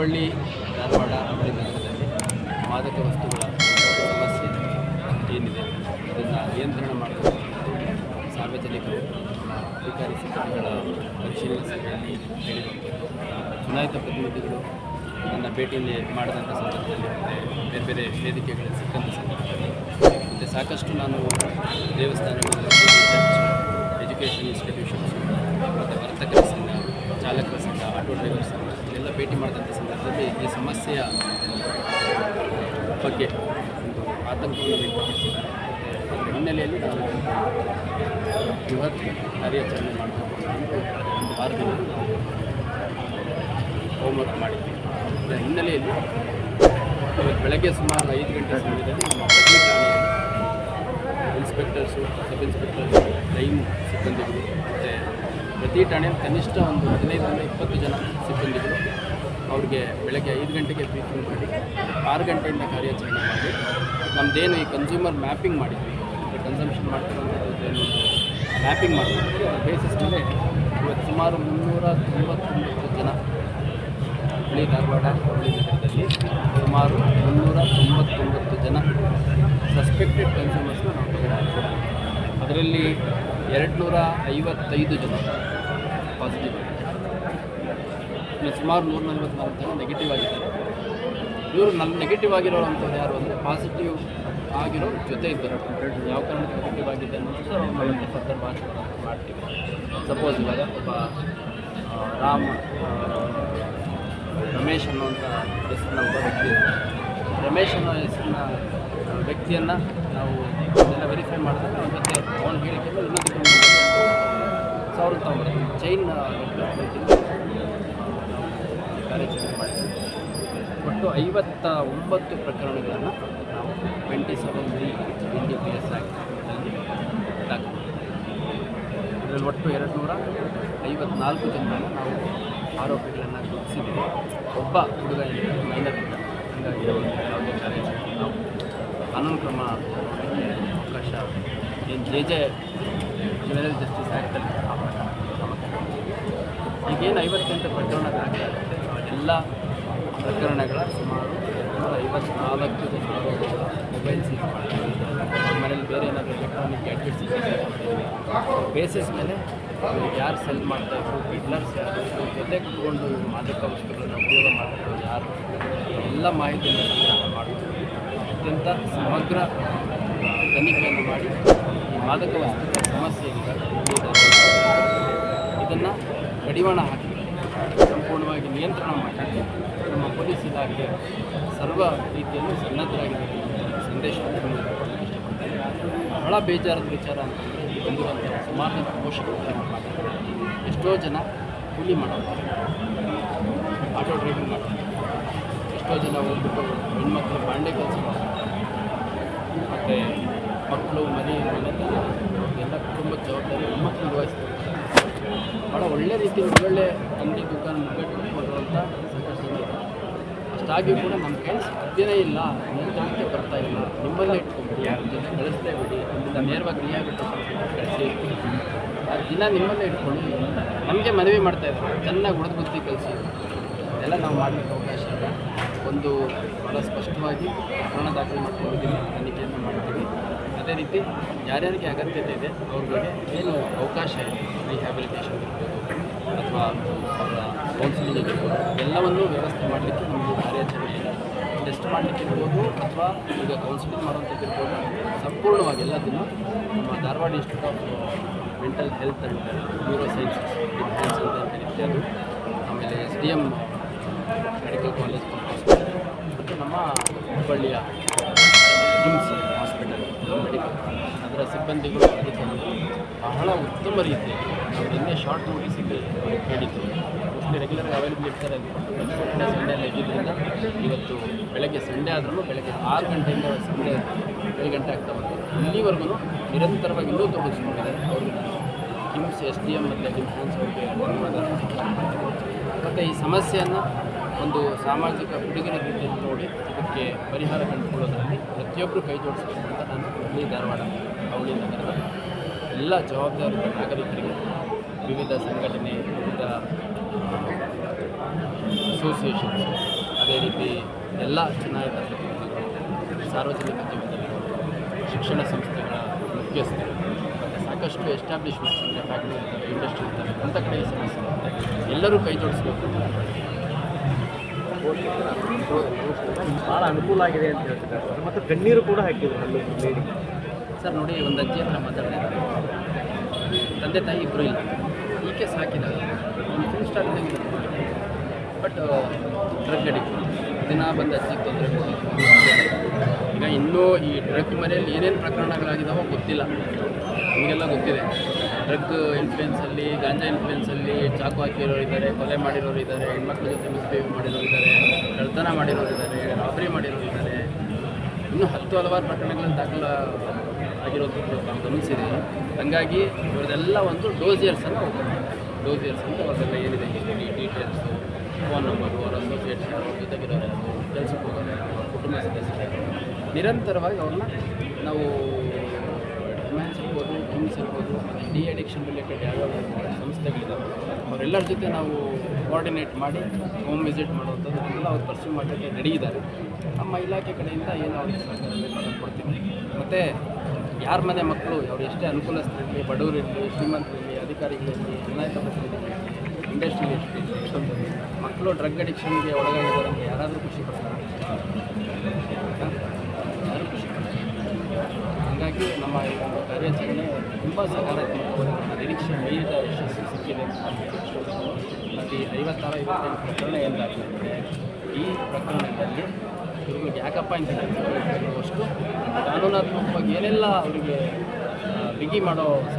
ಹುಬ್ಬಳ್ಳಿ, ಧಾರವಾಡ ಹುಬ್ಬಳ್ಳಿ ನಗರದಲ್ಲಿ ಮಾದಕ ವಸ್ತುಗಳ ಸಮಸ್ಯೆ ಏನಿದೆ? ಅದನ್ನು ನಿಯಂತ್ರಣ ಮಾಡಬೇಕು. ಸಾರ್ವಜನಿಕರು ಅಧಿಕಾರಿ ಸಿಬ್ಬಂದಿಗಳ ಪರಿಶೀಲನೆ ಸಭೆಯಲ್ಲಿ ಹೇಳಿರುವಂಥದ್ದು. ಚುನಾಯಿತ ಪ್ರತಿನಿಧಿಗಳು ನನ್ನ ಭೇಟಿಯಲ್ಲಿ ಮಾಡಿದಂಥ ಸಂದರ್ಭದಲ್ಲಿ ಬೇರೆ ಬೇರೆ ವೇದಿಕೆಗಳಲ್ಲಿ ಸಿಕ್ಕಂಥ ಸಂದರ್ಭದಲ್ಲಿ ಮತ್ತು ಸಾಕಷ್ಟು ನಾನು ದೇವಸ್ಥಾನಗಳು ಎಜುಕೇಷನ್ ಇನ್ಸ್ಟಿಟ್ಯೂಷನ್ಸ್ ಮತ್ತು ವರ್ತಕರ ಸಂಘ, ಚಾಲಕರ ಸಂಘ ಆಟೋ ಡ್ರೈವರ್ ಸಂಘ ಇದೆಲ್ಲ ಭೇಟಿ ಮಾಡಿದಂಥ ಸಂದರ್ಭದಲ್ಲಿ ಈ ಸಮಸ್ಯೆಯ ಬಗ್ಗೆ ಆತಂಕವನ್ನು ವ್ಯಕ್ತಪಡಿಸಿದ್ದಾರೆ. ಅದರ ಹಿನ್ನೆಲೆಯಲ್ಲಿ ನಾವು ಬೃಹತ್ ಕಾರ್ಯಾಚರಣೆ ಮಾಡಬೇಕು ಒಂದು ವಾರದಿಂದ ನಾವು ಹೋಮ್ವರ್ಕ್ ಮಾಡಿದ್ವಿ. ಅದರ ಹಿನ್ನೆಲೆಯಲ್ಲಿ ಇವತ್ತು ಬೆಳಗ್ಗೆ ಸುಮಾರು ಐದು ಗಂಟೆ ಸಮಯದಲ್ಲಿ ನಮ್ಮ ಇನ್ಸ್ಪೆಕ್ಟರ್ಸು ಸಬ್ ಇನ್ಸ್ಪೆಕ್ಟರ್ಸು ಟೈಮ್ ಸಿಬ್ಬಂದಿಗಳು ಮತ್ತು ಪ್ರತಿ ಠಾಣೆಯಲ್ಲಿ ಕನಿಷ್ಠ ಒಂದು ಹದಿನೈದರಿಂದ ಇಪ್ಪತ್ತು ಜನ ಸಿಬ್ಬಂದಿಗಳು ಅವ್ರಿಗೆ ಬೆಳಗ್ಗೆ ಐದು ಗಂಟೆಗೆ ಬ್ರೀಫಿಂಗ್ ಮಾಡಿ, ಆರು ಗಂಟೆಯಿಂದ ಕಾರ್ಯಾಚರಣೆ ಮಾಡಿ ನಮ್ಮದೇನು ಈ ಕನ್ಸ್ಯೂಮರ್ ಮ್ಯಾಪಿಂಗ್ ಮಾಡಿದ್ವಿ. ಕನ್ಸಂಪ್ಷನ್ ಮಾಡ್ತಕ್ಕಂಥದ್ದು ಮ್ಯಾಪಿಂಗ್ ಮಾಡ್ತೀವಿ ಅದರ ಬೇಸಿಸ್ ಮೇಲೆ ಇವತ್ತು ಸುಮಾರು ಮುನ್ನೂರ ತೊಂಬತ್ತೊಂಬತ್ತು ಜನ ಹಳ್ಳಿ ಧಾರವಾಡ, ಹಳ್ಳಿ ನಗರದಲ್ಲಿ ಸುಮಾರು ಮುನ್ನೂರ ತೊಂಬತ್ತೊಂಬತ್ತು ಜನ ಸಸ್ಪೆಕ್ಟೆಡ್ ಕನ್ಸ್ಯೂಮರ್ಸ್ನ ನಾವು ಅದರಲ್ಲಿ ಎರಡು ನೂರ ಐವತ್ತೈದು ಜನ ಸುಮಾರು ನೂರ ನಲವತ್ನಾಲ್ಕು ಜನ ನೆಗೆಟಿವ್ ಆಗಿದ್ದಾರೆ. ಇವರು ನನ್ನ ನೆಗೆಟಿವ್ ಆಗಿರೋವಂಥದ್ದು ಯಾರು ಅಂದರೆ ಪಾಸಿಟಿವ್ ಆಗಿರೋ ಜೊತೆ ಇದ್ದಾರೆ. ಯಾವ ಕಾರಣಕ್ಕೆ ನೆಗೆಟಿವ್ ಆಗಿದೆ ಅನ್ನೋದು ನಾವು ಫರ್ದರ್ ಭಾಷೆ ಮಾಡ್ತೀವಿ. ಸಪೋಸ್ ಇವಾಗ ಒಬ್ಬ ರಾಮ್ ರಮೇಶ್ ಅನ್ನುವಂಥ ಹೆಸರಿನ ಒಬ್ಬ ವ್ಯಕ್ತಿ ರಮೇಶ್ ಅನ್ನೋ ಹೆಸರಿನ ವ್ಯಕ್ತಿಯನ್ನು ನಾವು ಇದೆಲ್ಲ ವೆರಿಫೈ ಮಾಡಿದಾಗ ಮತ್ತೆ ಜೊತೆ ಅವನ ಇನ್ನೊಂದು ಸಾವಿರದ ತೊಂಬತ್ತು ಚೈನ್ ಕಾರ್ಯಾಚರಣೆ ಮಾಡಿದ್ದೀವಿ. ಒಟ್ಟು ಐವತ್ತ ಒಂಬತ್ತು ಪ್ರಕರಣಗಳನ್ನು ನಾವು twenty seven B D P S ಆ್ಯಕ್ಟಲ್ಲಿ ದಾಖಲೆ ಇದರಲ್ಲಿ ಒಟ್ಟು ಎರಡು ನೂರ ಐವತ್ನಾಲ್ಕು ಜನರನ್ನು ನಾವು ಆರೋಪಿಗಳನ್ನು ಗುರುತಿಸಿದ್ದೇವೆ. ಒಬ್ಬ ಹುಡುಗ ಮೈನರ್ ಇದ್ದ ಹೀಗಾಗಿ ಯಾವುದೇ ಕಾರ್ಯಾಚರಣೆ ನಾವು ಕಾನೂನು ಕ್ರಮ ಅವಕಾಶ ಏನು ಜೆ ಜೆ ಜುವೆನಲ್ ಜಸ್ಟಿಸ್ ಆ್ಯಕ್ಟಲ್ಲಿ ಆ ಪ್ರಕಾರ. ಈಗೇನು ಐವತ್ತೆಂಟು ಪ್ರಕರಣಗಳಾಗುತ್ತೆ ಎಲ್ಲ ಪ್ರಕರಣಗಳ ಸುಮಾರು ನೂರ ಐವತ್ನಾಲ್ಕು ಜನ ಆರೋಪಿಗಳ ಮೊಬೈಲ್ ಸೀಸ್ ಮಾಡ್ತೀವಿ ಮನೇಲಿ ಬೇರೆ ಏನಾದರೂ ಎಲೆಕ್ಟ್ರಾನಿಕ್ ಗ್ಯಾಡ್ಜೆಟ್ಸ್ ಬೇಸಿಸ್ ಮೇಲೆ ಯಾರು ಸೆಲ್ ಮಾಡ್ತಾಯಿದ್ರು ಬಿಡ್ಲರ್ಸ್ ಯಾರು ಜೊತೆ ಕುತ್ಕೊಂಡು ಮಾದಕ ವಸ್ತುಗಳನ್ನು ಉಪಯೋಗ ಮಾಡ್ತಾರೆ ಯಾರು, ಎಲ್ಲ ಮಾಹಿತಿಯನ್ನು ಸಂಗ್ರಹ ಮಾಡ್ತೀವಿ. ಅತ್ಯಂತ ಸಮಗ್ರ ತನಿಖೆಯನ್ನು ಮಾಡಿ ಈ ಮಾದಕ ವಸ್ತುಗಳ ಸಮಸ್ಯೆ ಇದನ್ನು ಕಡಿವಾಣ ಹಾಕಿ ನಿಯಂತ್ರಣ ಮಾಡಿ ನಮ್ಮ ಪೊಲೀಸ್ ಇಲಾಖೆ ಸರ್ವ ರೀತಿಯಲ್ಲೂ ಸನ್ನದ್ಧರಾಗಿದೆ ಸಂದೇಶ ಬಹಳ ಬೇಜಾರದ ವಿಚಾರ ಅಂತಂದರೆ ಇಲ್ಲಿ ಬಂದಿರುವಂಥ ಸುಮಾರು ಪೋಷಕರು ಎಷ್ಟೋ ಜನ ಕೂಲಿ ಮಾಡೋದು ಆಟೋ ಡ್ರೈವಿಂಗ್ ಮಾಡ್ತಾರೆ ಎಷ್ಟೋ ಜನ ಹೋಗ್ಬಿಟ್ಟು ಹೆಣ್ಮಕ್ಳು ಬಾಂಡೆ ಕೆಲಸ ಮತ್ತು ಮಕ್ಕಳು ಮನೆ ಮನೆ ಎಲ್ಲ ಕುಟುಂಬದ ಜವಾಬ್ದಾರಿ ಹೆಣ್ಮಕ್ಳು ನಿರ್ವಹಿಸ್ತಾರೆ. ಭಾಳ ಒಳ್ಳೆ ರೀತಿ, ಒಳ್ಳೊಳ್ಳೆ ಅಂಗಡಿ ದುಕಾನ್ ಮುಗ್ಗಟ್ಟಿರುವಂಥ ಸಂಕಷ್ಟಗಳು ಅಷ್ಟಾಗಿ ಕೂಡ ನಮ್ಮ ಕೈಲಿ ಸಾಧ್ಯನೇ ಇಲ್ಲ. ನಿಯಂತ್ರಣಕ್ಕೆ ಬರ್ತಾ ಇಲ್ಲ. ನಿಮ್ಮಲ್ಲೇ ಇಟ್ಕೊಂಡ್ಬಿಡಿ ಯಾರ ಜೊತೆ ಕಳಿಸ್ತೇ ಬಿಡಿ. ನಿಮ್ಮಿಂದ ನೇರವಾಗಿ ರಿಯಾಬಿಟ್ಟು ಕಳಿಸಿ. ಆ ದಿನ ನಿಮ್ಮಲ್ಲೇ ಇಟ್ಕೊಂಡು ನಮಗೆ ಮನವಿ ಮಾಡ್ತಾ ಇದ್ದಾರೆ ಚೆನ್ನಾಗಿ ಉಳಿದು ಬುದ್ಧಿ ಕಲಿಸಿ. ಅದೆಲ್ಲ ನಾವು ಮಾಡಲಿಕ್ಕೆ ಅವಕಾಶ ಇಲ್ಲ. ಒಂದು ಭಾಳ ಸ್ಪಷ್ಟವಾಗಿ ಪ್ರಕರಣ ದಾಖಲೆ ಮಾಡ್ಕೊಂಡಿದ್ದೀನಿ ತನಿಖೆಯನ್ನು ಮಾಡ್ತೀವಿ. ಅದೇ ರೀತಿ ಯಾರ್ಯಾರಿಗೆ ಅಗತ್ಯತೆ ಇದೆ ಅವ್ರಿಗೆ ಏನು ಅವಕಾಶ ಇದೆ ರಿಹ್ಯಾಬಿಲಿಟೇಷನ್ ಇರ್ಬೋದು ಅಥವಾ ಅವರ ಕೌನ್ಸಿಲಿಂಗ್ ಇರ್ಬೋದು ಎಲ್ಲವನ್ನೂ ವ್ಯವಸ್ಥೆ ಮಾಡಲಿಕ್ಕೆ ನಮಗೆ ಕಾರ್ಯಾಚರಣೆ ಟೆಸ್ಟ್ ಮಾಡಲಿಕ್ಕೆ ಇರ್ಬೋದು ಅಥವಾ ಈಗ ಕೌನ್ಸಿಲಿಂಗ್ ಮಾಡುವಂಥದ್ದಿರ್ಬೋದು ಸಂಪೂರ್ಣವಾಗಿ ಎಲ್ಲದನ್ನು ನಮ್ಮ Dharwad institute of mental health and neuro sciences science ಅಂತ ಏನಿದೆ ಅದು ಆಮೇಲೆ S D M medical college ಮತ್ತು ನಮ್ಮ ಹುಬ್ಬಳ್ಳಿಯ ಕಿಮ್ಸ್ ಹಾಸ್ಪಿಟಲ್ ಮೆಡಿಕಲ್ ಅದರ ಸಿಬ್ಬಂದಿಗಳು ಬಹಳ ಉತ್ತಮ ರೀತಿಯಲ್ಲಿ ನಾವು ನಿನ್ನೆ ಶಾರ್ಟ್ ನೋಟಿಸಿಗೆ ಹೇಳಿದ್ದು. ಮೋಸ್ಟ್ಲಿ ರೆಗ್ಯುಲರ್ ಅವೈಲೇಬಲ್ ಇರ್ತಾರೆ ಸಂಡೇ ಸಂಡೇ ಇದ್ದಿದ್ದರಿಂದ ಇವತ್ತು ಬೆಳಗ್ಗೆ ಸಂಡೇ ಆದ್ರೂ ಬೆಳಗ್ಗೆ ಆರು ಗಂಟೆಯಿಂದ ಸಂಡೇ ಏಳು ಗಂಟೆ ಆಗ್ತಾ ಬಂತು. ಇಲ್ಲಿವರೆಗೂ ನಿರಂತರವಾಗಿ ಇನ್ನೂ ತೊಡಗಿಸ್ಕೊಂಡಿದ್ದಾರೆ ಅವರು ಕಿಮ್ಸ್ ಎಸ್ ಡಿ ಎಂ ಮತ್ತು ಅವ್ರಿಗೆ ಮತ್ತು ಈ ಸಮಸ್ಯೆಯನ್ನು ಒಂದು ಸಾಮಾಜಿಕ ಹುಡುಗಿನ ರೀತಿಯಲ್ಲಿ ನೋಡಿ ಇದಕ್ಕೆ ಪರಿಹಾರ ಕಂಡುಕೊಳ್ಳೋದರಲ್ಲಿ ಪ್ರತಿಯೊಬ್ಬರು ಕೈ ಜೋಡಿಸಬೇಕು ಅಂತ ನಾನು ಹುಬ್ಬಳ್ಳಿ ಧಾರವಾಡ ಅವಳಿ ನಗರದ ಎಲ್ಲ ಜವಾಬ್ದಾರಿತ ನಾಗರಿಕರಿಗೆ ವಿವಿಧ ಸಂಘಟನೆ, ವಿವಿಧ ಅಸೋಸಿಯೇಷನ್ಸ್ ಅದೇ ರೀತಿ ಎಲ್ಲ ಚುನಾಯಿತ ಸಾರ್ವಜನಿಕ ಜೀವನದಲ್ಲಿ ಶಿಕ್ಷಣ ಸಂಸ್ಥೆಗಳ ಮುಖ್ಯಸ್ಥರು, ಮತ್ತು ಸಾಕಷ್ಟು ಎಸ್ಟಾಬ್ಲಿಷ್ಮೆಂಟ್ಸ್ ಅಂದರೆ ಫ್ಯಾಕ್ಟ್ರಿ ಇರ್ತವೆ ಇಂಡಸ್ಟ್ರಿ ಇರ್ತವೆ ಅಂಥ ಕಡೆ ಸಮಸ್ಯೆ ಎಲ್ಲರೂ ಕೈ ಜೋಡಿಸ್ಬೇಕು ಭಾಳ ಅನುಕೂಲ ಆಗಿದೆ ಅಂತ ಹೇಳ್ತಿದ್ದಾರೆ ಮತ್ತು ಕಣ್ಣೀರು ಕೂಡ ಹಾಕಿದ್ರು ಅಲ್ಲಿ ಲೇಡಿ ಸರ್, ನೋಡಿ, ಒಂದು ಅಜ್ಜಿ ಹತ್ರ ಮಾತಾಡಿದೆ ತಂದೆ ತಾಯಿ ಇಬ್ಬರು ಇಲ್ಲ. ಈಕೆ ಸಾಕಿದಾಗ ಒಂದು film star but drug addict ದಿನ ಬಂದು ಅಜ್ಜಿಗೆ ತೊಂದರೆ. ಇನ್ನೂ ಈ ಡ್ರಗ್ ಮನೆಯಲ್ಲಿ ಏನೇನು ಪ್ರಕರಣಗಳಾಗಿದಾವೋ ಗೊತ್ತಿಲ್ಲ. ನಮಗೆಲ್ಲ ಗೊತ್ತಿದೆ. ಡ್ರಗ್ ಇನ್ಫ್ಲುಯೆನ್ಸಲ್ಲಿ ಗಾಂಜಾ ಇನ್ಫ್ಲುಯೆನ್ಸಲ್ಲಿ ಚಾಕು ಹಾಕಿರೋರು ಇದ್ದಾರೆ, ಕೊಲೆ ಮಾಡಿರೋರು ಇದ್ದಾರೆ, ಹೆಣ್ಮಕ್ಳ ಜೊತೆ ಮಿಸ್ಬಿಹೇವ್ ಮಾಡಿರೋರು ಇದ್ದಾರೆ ಕಳ್ತನ ಮಾಡಿರೋರು ಇದ್ದಾರೆ, ರಾಬರಿ ಮಾಡಿರೋರು ಇದ್ದಾರೆ. ಇನ್ನೂ ಹತ್ತು ಹಲವಾರು ಪ್ರಕರಣಗಳಲ್ಲಿ ದಾಖಲ ಆಗಿರೋದು ನಾವು ಗಮನಿಸಿದೆ ಹಾಗಾಗಿ ಇವರದೆಲ್ಲ ಒಂದು ಡೋಸಿಯರ್ಸನ್ನು ಡೋಸಿಯರ್ಸ್ ಅಂತ ಅವರೆಲ್ಲ ಏನಿದೆ? ಡೀಟೇಲ್ಸು ಫೋನ್ ನಂಬರು ಅವರ ಅಸೋಸಿಯೇಟ್ಸ್ ಅವ್ರ ಜೊತೆಗಿರೋರು ಕೆಲಸಕ್ಕೆ ಹೋಗೋರು ಕುಟುಂಬ ಸದಸ್ಯರು. ಯಾರು ನಿರಂತರವಾಗಿ ಅವ್ರನ್ನ ನಾವು ಮ್ಯಾನ್ಸ್ ಇರ್ಬೋದು ಕಿಮ್ಸ್ ಇರ್ಬೋದು ಡಿ ಅಡಿಕ್ಷನ್ ರಿಲೇಟೆಡ್ ಯಾವ್ಯಾವ ಸಂಸ್ಥೆಗಳಿದ್ದಾವೆ ಅವರೆಲ್ಲರ ಜೊತೆ ನಾವು ಕೋಆರ್ಡಿನೇಟ್ ಮಾಡಿ ಹೋಮ್ ವಿಸಿಟ್ ಮಾಡುವಂಥದ್ದು ಎಲ್ಲ ಅವ್ರು ಪರ್ಸ್ಯೂ ಮಾಡೋಕ್ಕೆ ನಡೆಯಿದ್ದಾರೆ ನಮ್ಮ ಇಲಾಖೆ ಕಡೆಯಿಂದ ಏನು ಅವ್ರಿಗೆ ಬೇಕು ಕೊಡ್ತೀವಿ. ಮತ್ತು ಯಾರ ಮನೆ ಮಕ್ಕಳು, ಅವ್ರು ಎಷ್ಟೇ ಅನುಕೂಲಸ್ಥರಿರಲಿ, ಬಡವರಿರಲಿ, ಶ್ರೀಮಂತರಿರಲಿ, ಅಧಿಕಾರಿಗಳಿರಲಿ ಚುನಾಯಿತ ಪ್ರತಿನಿಧಿಗಳಿರಲಿ ಇಂಡಸ್ಟ್ರಿ ಎಷ್ಟೊಂದು ಮಕ್ಕಳು ಡ್ರಗ್ ಅಡಿಕ್ಷನ್ಗೆ ಒಳಗಾಗಿದ್ದಾರೆ ಅಂತ ಯಾರಾದರೂ ಖುಷಿ ಪಡ್ತಾರೆ? ಹಾಗಾಗಿ ನಮ್ಮ ಈ ಒಂದು ಕಾರ್ಯಾಚರಣೆ ತುಂಬ ಸಕಾರಾತ್ಮಕವಾಗಿ ನಮ್ಮ ನಿರೀಕ್ಷೆ ಮೀರಿದ ಯಶಸ್ಸು ಸಿಕ್ಕಿದೆ ಅಲ್ಲಿ ಐವತ್ತಾರು, ಐವತ್ತೈದು ಪ್ರಕರಣ ಏನಾಗಿದೆ ಈ ಪ್ರಕರಣದಲ್ಲಿ ಇವ್ರಿಗೆ ಯಾಕಪ್ಪ ಅಂತ ಅಷ್ಟು ಕಾನೂನಾತ್ಮಕವಾಗಿ ಏನೆಲ್ಲ ಅವರಿಗೆ ಬಿಗಿ ಮಾಡೋ ಸಾಧ್ಯ